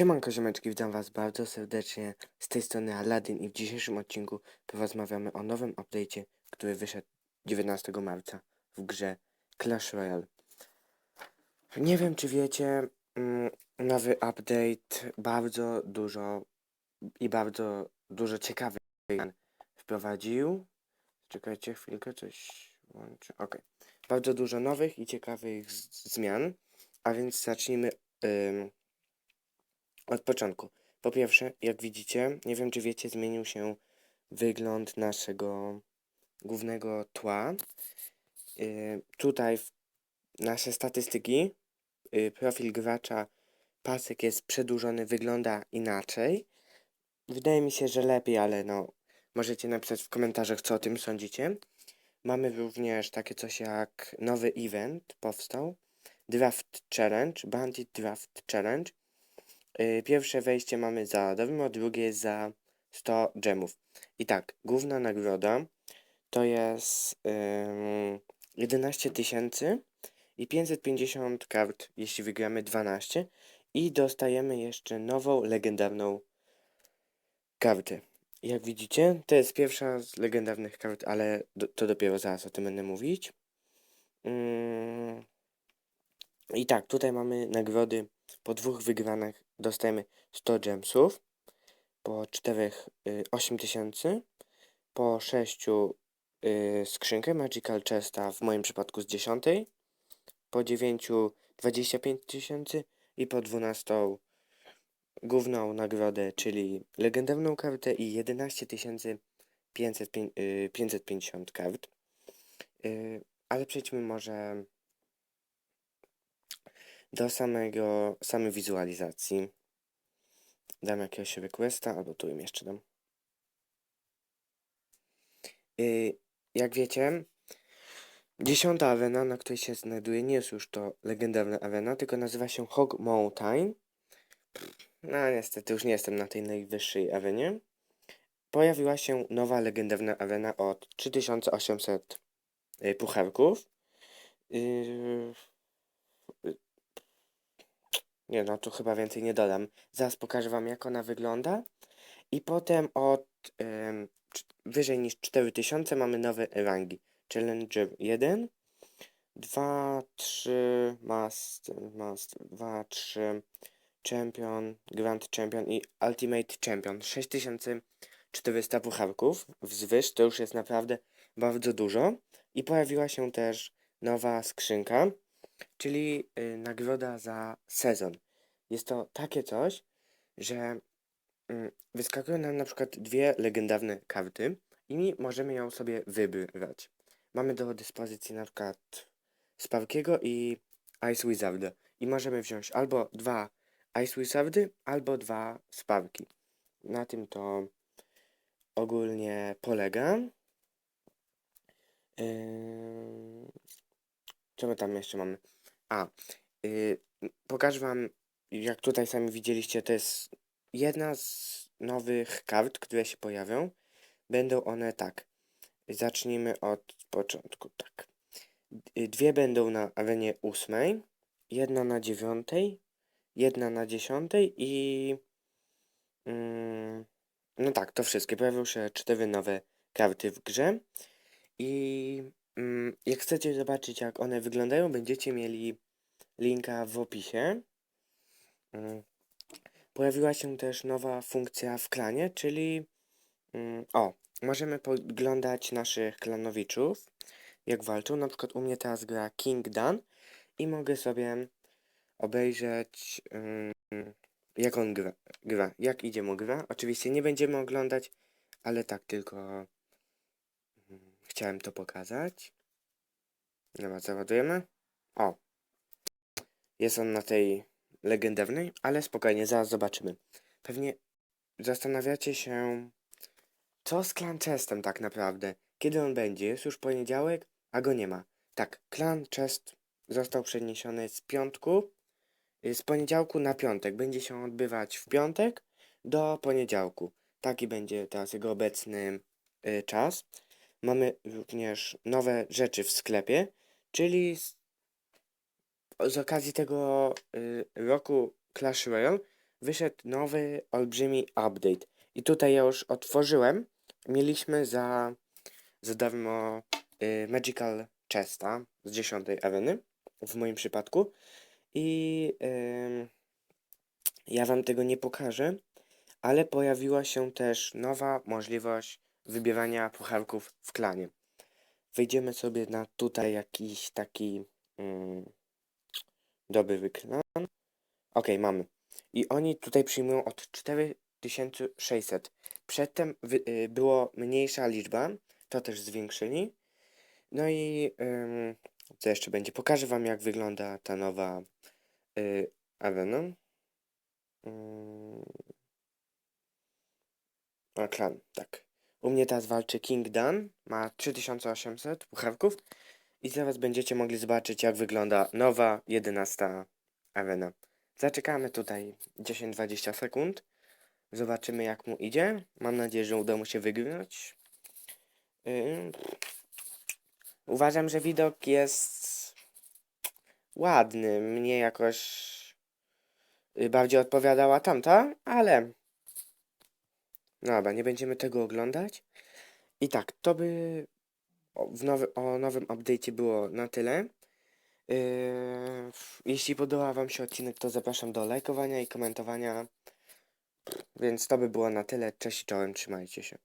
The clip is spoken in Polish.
Siemanko ziomeczki, witam was bardzo serdecznie z tej strony Aladdin i w dzisiejszym odcinku porozmawiamy o nowym update'cie, który wyszedł 19 marca w grze Clash Royale. Nie wiem czy wiecie, mm, nowy update bardzo dużo i bardzo dużo ciekawych wprowadził. Czekajcie chwilkę, coś łączę. Ok. Bardzo dużo nowych i ciekawych zmian, a więc zacznijmy od początku. Po pierwsze, jak widzicie, nie wiem czy wiecie, zmienił się wygląd naszego głównego tła. Yy, tutaj nasze statystyki, yy, profil gracza, pasek jest przedłużony, wygląda inaczej. Wydaje mi się, że lepiej, ale no, możecie napisać w komentarzach, co o tym sądzicie. Mamy również takie coś jak nowy event powstał. Draft Challenge, Bandit Draft Challenge. Yy, pierwsze wejście mamy za darmo, drugie za 100 gemów. I tak, główna nagroda to jest ym, 11 tysięcy i 550 kart, jeśli wygramy 12. I dostajemy jeszcze nową, legendarną kartę. Jak widzicie, to jest pierwsza z legendarnych kart, ale do, to dopiero zaraz o tym będę mówić. I tak, tutaj mamy nagrody po dwóch wygranych dostajemy 100 gemsów, po czterech y, 8000, po sześciu y, skrzynkę Magical Chesta, w moim przypadku z 10, po dziewięciu 25 tysięcy i po 12 główną nagrodę, czyli legendarną kartę i 11 550 kart. Y, ale przejdźmy może do samego, samej wizualizacji. Dam jakiegoś requesta, albo tu im jeszcze dam. Yy, jak wiecie, dziesiąta arena, na której się znajduje, nie jest już to legendarna arena, tylko nazywa się Hog Mountain. No niestety już nie jestem na tej najwyższej arenie. Pojawiła się nowa legendarna arena od 3800 yy, pucharków. Yy, nie no, tu chyba więcej nie dodam. Zaraz pokażę wam jak ona wygląda. I potem od wyżej niż 4000 mamy nowe rangi. Challenger 1, 2, 3, Master, Master, 2, 3, Champion, Grand Champion i Ultimate Champion. 6400 pucharków wzwyż, to już jest naprawdę bardzo dużo. I pojawiła się też nowa skrzynka, czyli y, nagroda za sezon. Jest to takie coś, że mm, wyskakują nam na przykład dwie legendarne karty i możemy ją sobie wybrać. Mamy do dyspozycji na przykład Sparkiego i Ice Wizarda i możemy wziąć albo dwa Ice Wizardy, albo dwa Sparki. Na tym to ogólnie polega. Yy... Co my tam jeszcze mamy? A, yy, pokażę wam, jak tutaj sami widzieliście, to jest jedna z nowych kart, które się pojawią. Będą one tak. Zacznijmy od początku, tak. Y, Dwie będą na arenie ósmej, jedna na dziewiątej, jedna na dziesiątej i... Mm, no tak, to wszystkie. Pojawią się cztery nowe karty w grze. I jak chcecie zobaczyć, jak one wyglądają, będziecie mieli linka w opisie. Mm. Pojawiła się też nowa funkcja w klanie, czyli mm, o, możemy podglądać naszych klanowiczów, jak walczą. Na przykład u mnie teraz gra King Dan i mogę sobie obejrzeć mm, jak on gra, gra, jak idzie mu gra. Oczywiście nie będziemy oglądać, ale tak tylko mm, chciałem to pokazać. Dobra, załadujemy. O, jest on na tej legendarnej, ale spokojnie, zaraz zobaczymy. Pewnie zastanawiacie się, co z Clan Chestem tak naprawdę? Kiedy on będzie? Jest już poniedziałek, a go nie ma. Tak, Clan Chest został przeniesiony z piątku, y, z poniedziałku na piątek. Będzie się odbywać w piątek do poniedziałku. Taki będzie teraz jego obecny y, czas. Mamy również nowe rzeczy w sklepie, czyli z, z okazji tego y, roku Clash Royale wyszedł nowy, olbrzymi update. I tutaj ja już otworzyłem. Mieliśmy za, za darmo y, Magical Chesta z 10 Eveny, w moim przypadku. I ym, ja wam tego nie pokażę, ale pojawiła się też nowa możliwość wybierania pucharków w klanie. Wejdziemy sobie na tutaj jakiś taki mm, dobry wyklan. Ok, mamy. I oni tutaj przyjmują od 4600. Przedtem wy, y, było mniejsza liczba, to też zwiększyli. No i ym, co jeszcze będzie? Pokażę wam jak wygląda ta nowa y, Avena. Ym, a, klan, tak. U mnie teraz walczy King Dan, ma 3800 pucharków. I zaraz będziecie mogli zobaczyć jak wygląda nowa 11 Avena. Zaczekamy tutaj 10-20 sekund. Zobaczymy jak mu idzie. Mam nadzieję, że uda mu się wygrać. Ym, Uważam, że widok jest ładny. Mnie jakoś y, bardziej odpowiadała tamta, ale dobra, nie będziemy tego oglądać. I tak, to by o, w nowy, o nowym update'cie było na tyle. Yy, jeśli podoba Wam się odcinek, to zapraszam do lajkowania i komentowania. Więc to by było na tyle. Cześć czołem, trzymajcie się.